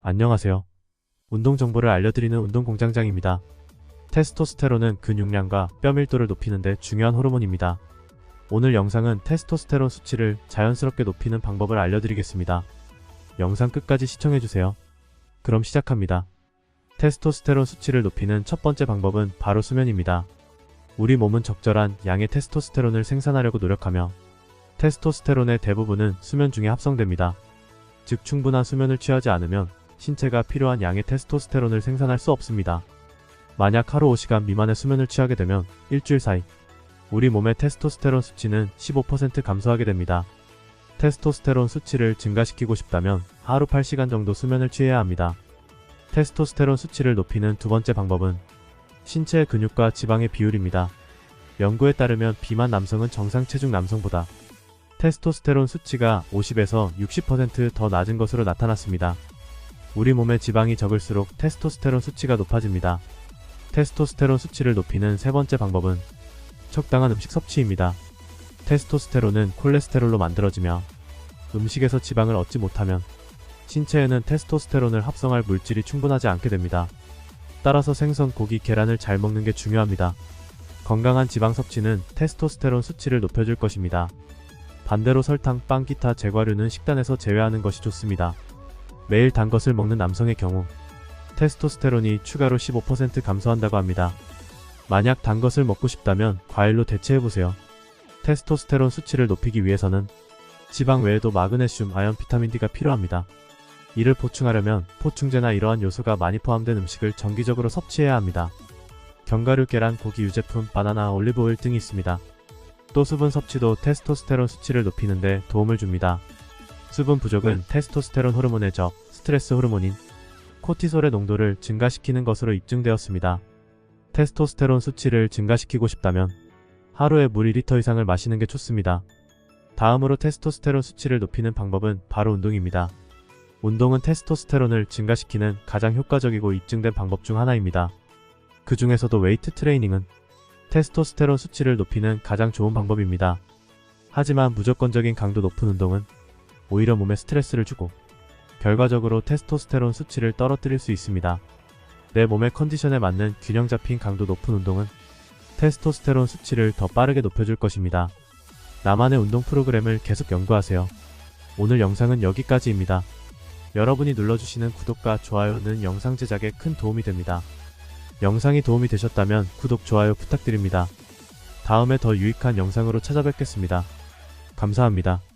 안녕하세요. 운동 정보를 알려드리는 운동공장장입니다. 테스토스테론은 근육량과 뼈 밀도를 높이는 데 중요한 호르몬입니다. 오늘 영상은 테스토스테론 수치를 자연스럽게 높이는 방법을 알려드리겠습니다. 영상 끝까지 시청해주세요. 그럼 시작합니다. 테스토스테론 수치를 높이는 첫 번째 방법은 바로 수면입니다. 우리 몸은 적절한 양의 테스토스테론을 생산하려고 노력하며 테스토스테론의 대부분은 수면 중에 합성됩니다. 즉 충분한 수면을 취하지 않으면 신체가 필요한 양의 테스토스테론을 생산할 수 없습니다. 만약 하루 5시간 미만의 수면을 취하게 되면 일주일 사이 우리 몸의 테스토스테론 수치는 15% 감소하게 됩니다. 테스토스테론 수치를 증가시키고 싶다면 하루 8시간 정도 수면을 취해야 합니다. 테스토스테론 수치를 높이는 두 번째 방법은 신체의 근육과 지방의 비율입니다. 연구에 따르면 비만 남성은 정상 체중 남성보다 테스토스테론 수치가 50에서 60%더 낮은 것으로 나타났습니다. 우리 몸의 지방이 적을수록 테스토스테론 수치가 높아집니다. 테스토스테론 수치를 높이는 세 번째 방법은 적당한 음식 섭취입니다. 테스토스테론은 콜레스테롤로 만들어지며 음식에서 지방을 얻지 못하면 신체에는 테스토스테론을 합성할 물질이 충분하지 않게 됩니다. 따라서 생선, 고기, 계란을 잘 먹는 게 중요합니다. 건강한 지방 섭취는 테스토스테론 수치를 높여줄 것입니다. 반대로 설탕, 빵, 기타 제과류는 식단에서 제외하는 것이 좋습니다. 매일 단 것을 먹는 남성의 경우 테스토스테론이 추가로 15% 감소한다고 합니다. 만약 단 것을 먹고 싶다면 과일로 대체해보세요. 테스토스테론 수치를 높이기 위해서는 지방 외에도 마그네슘, 아연, 비타민 D가 필요합니다. 이를 보충하려면 포충제나 이러한 요소가 많이 포함된 음식을 정기적으로 섭취해야 합니다. 견과류, 계란, 고기, 유제품, 바나나, 올리브오일 등이 있습니다. 또 수분 섭취도 테스토스테론 수치를 높이는데 도움을 줍니다. 수분 부족은 테스토스테론 호르몬의 적, 스트레스 호르몬인 코티솔의 농도를 증가시키는 것으로 입증되었습니다. 테스토스테론 수치를 증가시키고 싶다면 하루에 물 2리터 이상을 마시는 게 좋습니다. 다음으로 테스토스테론 수치를 높이는 방법은 바로 운동입니다. 운동은 테스토스테론을 증가시키는 가장 효과적이고 입증된 방법 중 하나입니다. 그 중에서도 웨이트 트레이닝은 테스토스테론 수치를 높이는 가장 좋은 방법입니다. 하지만 무조건적인 강도 높은 운동은 오히려 몸에 스트레스를 주고 결과적으로 테스토스테론 수치를 떨어뜨릴 수 있습니다. 내 몸의 컨디션에 맞는 균형 잡힌 강도 높은 운동은 테스토스테론 수치를 더 빠르게 높여줄 것입니다. 나만의 운동 프로그램을 계속 연구하세요. 오늘 영상은 여기까지입니다. 여러분이 눌러주시는 구독과 좋아요는 영상 제작에 큰 도움이 됩니다. 영상이 도움이 되셨다면 구독, 좋아요 부탁드립니다. 다음에 더 유익한 영상으로 찾아뵙겠습니다. 감사합니다.